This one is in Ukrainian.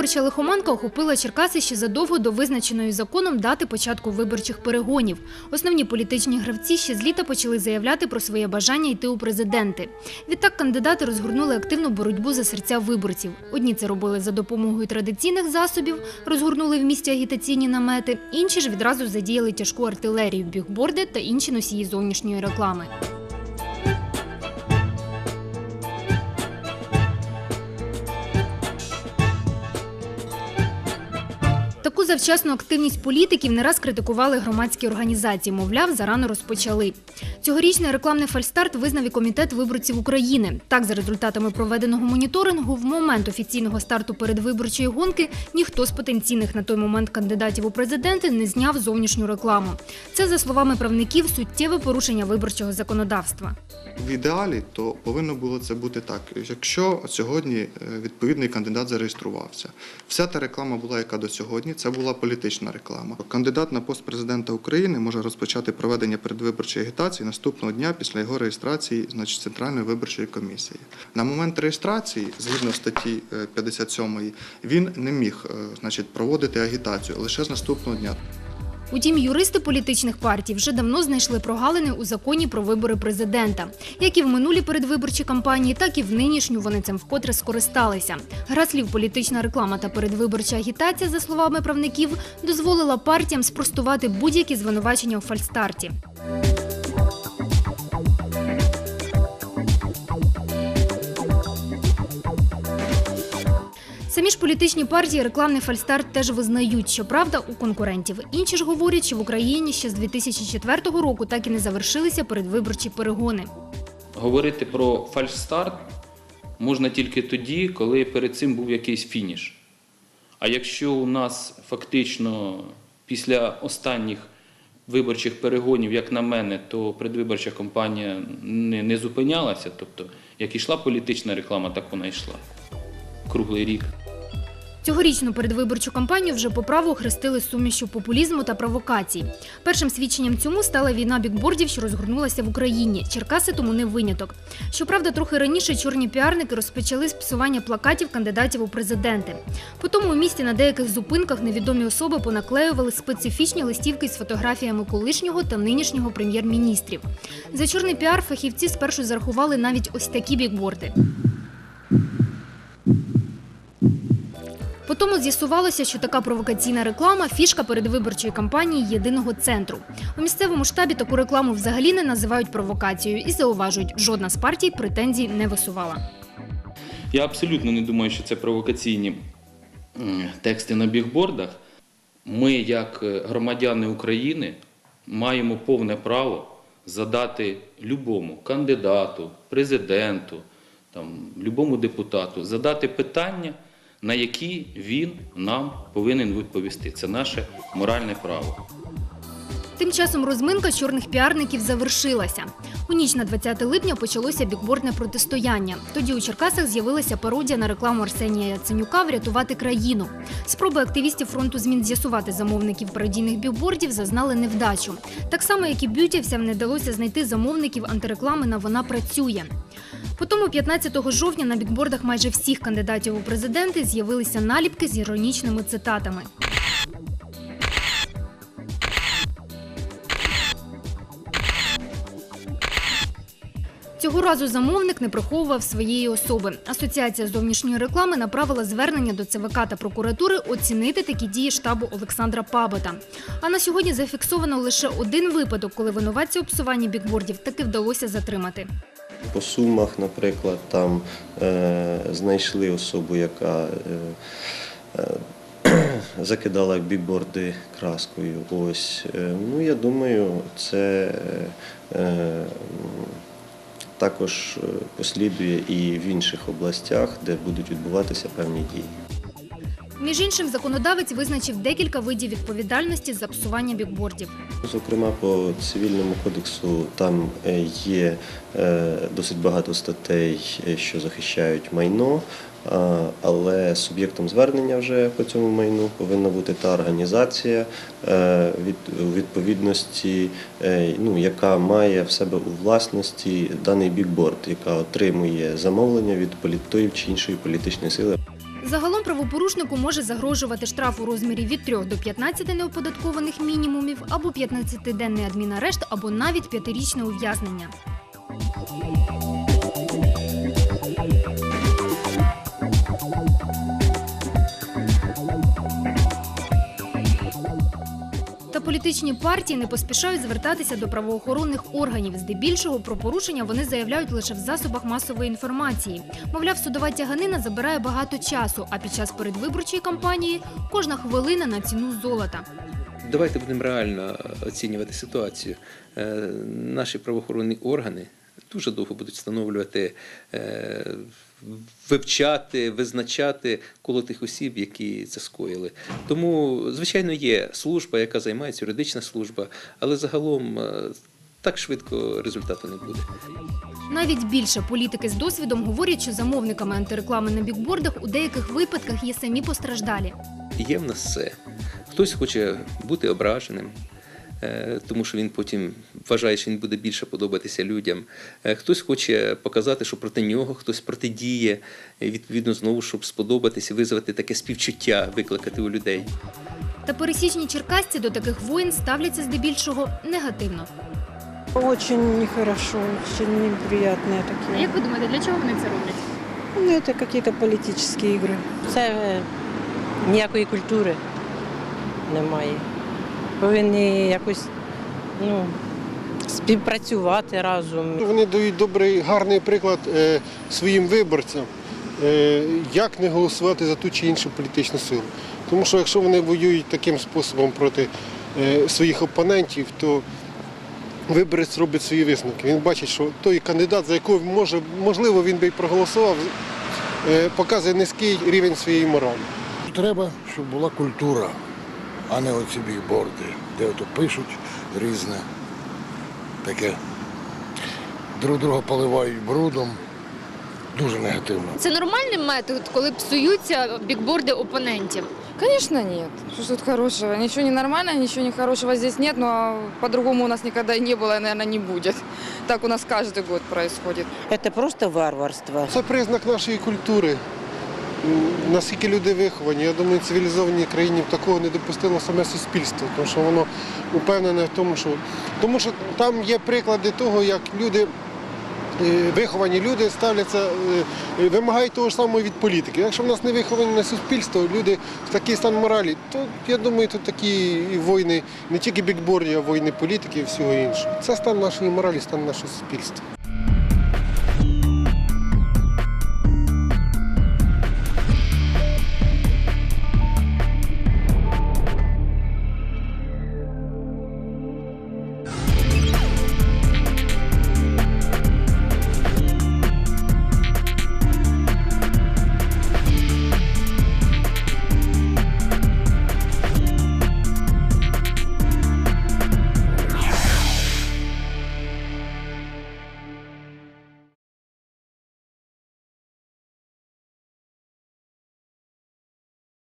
Передвиборча лихоманка охопила Черкаси ще задовго до визначеної законом дати початку виборчих перегонів. Основні політичні гравці ще з літа почали заявляти про своє бажання йти у президенти. Відтак кандидати розгорнули активну боротьбу за серця виборців. Одні це робили за допомогою традиційних засобів, розгорнули в місті агітаційні намети, інші ж відразу задіяли тяжку артилерію, бігборди та інші носії зовнішньої реклами. Завчасну активність політиків не раз критикували громадські організації, мовляв, зарано розпочали. Цьогорічний рекламний фальстарт визнав і комітет виборців України. Так, за результатами проведеного моніторингу, в момент офіційного старту передвиборчої гонки ніхто з потенційних на той момент кандидатів у президенти не зняв зовнішню рекламу. Це, за словами правників, суттєве порушення виборчого законодавства. В ідеалі то повинно було це бути так. Якщо сьогодні е, відповідний кандидат зареєструвався, вся та реклама була, яка до сьогодні, це була політична реклама. Кандидат на пост президента України може розпочати проведення передвиборчої агітації наступного дня після його реєстрації, значить Центральної виборчої комісії. На момент реєстрації, згідно статті е, 57, він не міг е, значить, проводити агітацію лише з наступного дня. Утім, юристи політичних партій вже давно знайшли прогалини у законі про вибори президента. Як і в минулі передвиборчі кампанії, так і в нинішню вони цим вкотре скористалися. Гра слів політична реклама та передвиборча агітація, за словами правників, дозволила партіям спростувати будь-які звинувачення у фальстарті. Самі ж політичні партії рекламний фальстарт теж визнають, щоправда, у конкурентів. Інші ж говорять, що в Україні ще з 2004 року так і не завершилися передвиборчі перегони. Говорити про фальшстарт можна тільки тоді, коли перед цим був якийсь фініш. А якщо у нас фактично після останніх виборчих перегонів, як на мене, то предвиборча кампанія не, не зупинялася, тобто як ішла політична реклама, так вона йшла круглий рік. Цьогорічну передвиборчу кампанію вже по праву хрестили сумішю популізму та провокацій. Першим свідченням цьому стала війна бікбордів, що розгорнулася в Україні. Черкаси тому не виняток. Щоправда, трохи раніше чорні піарники розпочали з псування плакатів кандидатів у президенти. Потім у місті на деяких зупинках невідомі особи понаклеювали специфічні листівки з фотографіями колишнього та нинішнього прем'єр-міністрів. За чорний піар фахівці спершу зарахували навіть ось такі бікборди. Потому з'ясувалося, що така провокаційна реклама фішка передвиборчої кампанії єдиного центру. У місцевому штабі таку рекламу взагалі не називають провокацією і зауважують, жодна з партій претензій не висувала. Я абсолютно не думаю, що це провокаційні тексти на бігбордах. Ми, як е, громадяни України, маємо повне право задати любому кандидату, президенту, там, любому депутату, задати питання, на які він нам повинен відповісти. Це наше моральне право. Тим часом розминка чорних піарників завершилася. У ніч на 20 липня почалося бікбордне протистояння. Тоді у Черкасах з'явилася пародія на рекламу Арсенія Яценюка врятувати країну. Спроби активістів фронту змін з'ясувати замовників пародійних бікбордів зазнали невдачу. Так само, як і бютівцям не вдалося знайти замовників антиреклами на вона працює. Потім 15 жовтня на бікбордах майже всіх кандидатів у президенти з'явилися наліпки з іронічними цитатами. Цього разу замовник не приховував своєї особи. Асоціація зовнішньої реклами направила звернення до ЦВК та прокуратури оцінити такі дії штабу Олександра Пабета. А на сьогодні зафіксовано лише один випадок, коли винуватця у псуванні бікбордів таки вдалося затримати. По сумах, наприклад, там е, знайшли особу, яка е, е, закидала бікборди краскою. Ось, ну я думаю, це також е, послідує і в інших областях, де будуть відбуватися певні дії. Між іншим, законодавець визначив декілька видів відповідальності за псування бікбордів. Зокрема, по цивільному кодексу там е, є е, досить багато статей, що захищають майно, але суб'єктом звернення вже по цьому майну повинна бути та організація е, у відповідності, е, ну, яка має в себе у власності даний бікборд, яка отримує замовлення від тої чи іншої політичної сили. Загалом правопорушнику може загрожувати штраф у розмірі від 3 до 15 неоподаткованих мінімумів або 15-денний адмінарешт, або навіть п'ятирічне ув'язнення. Та політичні партії не поспішають звертатися до правоохоронних органів. Здебільшого про порушення вони заявляють лише в засобах масової інформації. Мовляв, судова тяганина забирає багато часу, а під час передвиборчої кампанії кожна хвилина на ціну золота. Давайте будемо реально оцінювати ситуацію. Е, Наші правоохоронні органи дуже довго будуть встановлювати, е, вивчати, визначати коло тих осіб, які це скоїли. Тому, звичайно, є служба, яка займається, юридична служба, але загалом е, так швидко результату не буде. Навіть більше політики з досвідом говорять, що замовниками антиреклами на бікбордах у деяких випадках є самі постраждалі. Є в нас все. Хтось хоче бути ображеним, тому що він потім вважає, що він буде більше подобатися людям. Е, Хтось хоче показати, що проти нього хтось протидіє, і відповідно знову, щоб сподобатися, визвати таке співчуття, викликати у людей. Та пересічні черкасці до таких воїн ставляться здебільшого негативно. Очень нехорошо, очень неприятные такие. ви думаєте, для чого вони це роблять? Ну, это какие-то политические игры. Це е, ніякої культури немає. Повинні якось ну, співпрацювати разом. Вони дають добрий, гарний приклад е, своїм виборцям, е, як не голосувати за ту чи іншу політичну силу. Тому що якщо вони воюють таким способом проти е, своїх опонентів, то виборець робить свої висновки. Він бачить, що той кандидат, за якого може, можливо він би і проголосував, е, показує низький рівень своєї моралі. Треба, щоб була культура, а не оці бігборди, де ото пишуть різне таке. Друг друга поливають брудом. Дуже негативно. Це нормальний метод, коли псуються бікборди опонентів. Конечно нет. Что ж тут хорошего? Ничего не нормального, ничего не хорошего здесь нет, но по-другому у нас никогда и не было, и, наверное, не будет. Так у нас каждый год происходит. Це просто варварство. Це признак нашої культури. Наскільки люди виховані, я думаю, в цивілізованій країні такого не допустило саме суспільство, тому що воно упевнене в тому, що тому що там є приклади того, як люди. е, Виховані люди ставляться, е, вимагають того ж самого від політики. Якщо в нас не виховані суспільство, люди в такий стан моралі, то я думаю, тут такі війни, не тільки бікборді, а війни політики і всього іншого. Це стан нашої моралі, стан нашого суспільства.